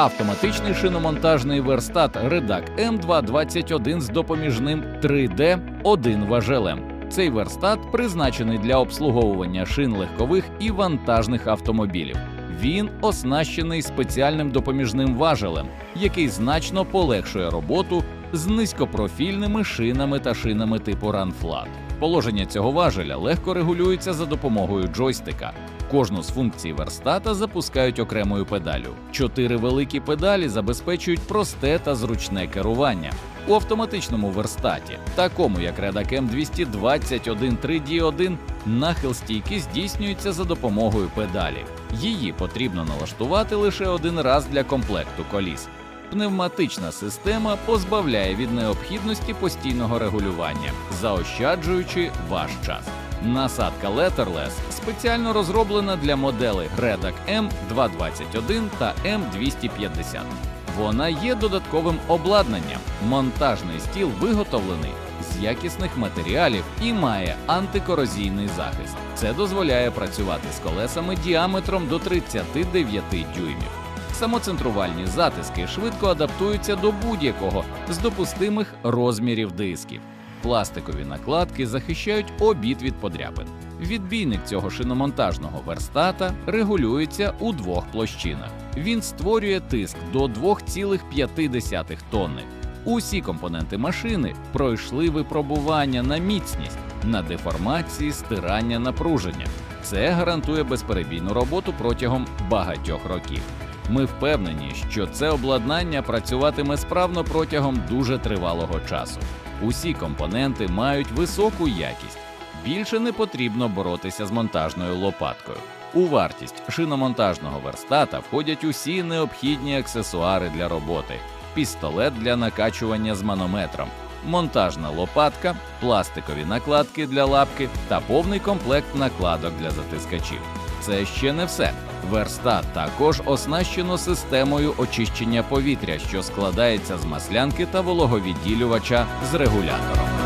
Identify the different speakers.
Speaker 1: Автоматичний шиномонтажний верстат Redac M221 з допоміжним 3D 1 важелем. Цей верстат призначений для обслуговування шин легкових і вантажних автомобілів. Він оснащений спеціальним допоміжним важелем, який значно полегшує роботу з низькопрофільними шинами та шинами типу Flat. Положення цього важеля легко регулюється за допомогою джойстика. Кожну з функцій верстата запускають окремою педалю. Чотири великі педалі забезпечують просте та зручне керування. У автоматичному верстаті, такому як Redac M221 3D1, нахил стійки здійснюється за допомогою педалі. Її потрібно налаштувати лише один раз для комплекту коліс. Пневматична система позбавляє від необхідності постійного регулювання, заощаджуючи ваш час. Насадка Letterless спеціально розроблена для моделей Redac M221 та M250. Вона є додатковим обладнанням. Монтажний стіл виготовлений з якісних матеріалів і має антикорозійний захист. Це дозволяє працювати з колесами діаметром до 39 дюймів. Самоцентрувальні затиски швидко адаптуються до будь-якого з допустимих розмірів дисків. Пластикові накладки захищають обід від подряпин. Відбійник цього шиномонтажного верстата регулюється у двох площинах. Він створює тиск до 2,5 тонни. Усі компоненти машини пройшли випробування на міцність, на деформації, стирання, напруження. Це гарантує безперебійну роботу протягом багатьох років. Ми впевнені, що це обладнання працюватиме справно протягом дуже тривалого часу. Усі компоненти мають високу якість. Більше не потрібно боротися з монтажною лопаткою. У вартість шиномонтажного верстата входять усі необхідні аксесуари для роботи: пістолет для накачування з манометром, монтажна лопатка, пластикові накладки для лапки та повний комплект накладок для затискачів. Це ще не все. Верстат також оснащено системою очищення повітря, що складається з маслянки та вологовідділювача з регулятором.